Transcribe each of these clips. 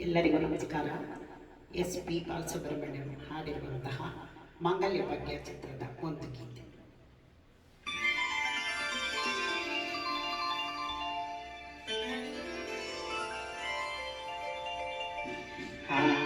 ಎಲ್ಲರಿಗೂ ನಮಸ್ಕಾರ. S P Balasubrahmanyam ಹಾಡಿರುವಂತಹ ಮಂಗಲ್ಯ ಭಾಗ್ಯ ಚಿತ್ರದ ಒಂದು ಗೀತೆ. ಹಾಂ.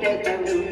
கூட்ட தமிழ்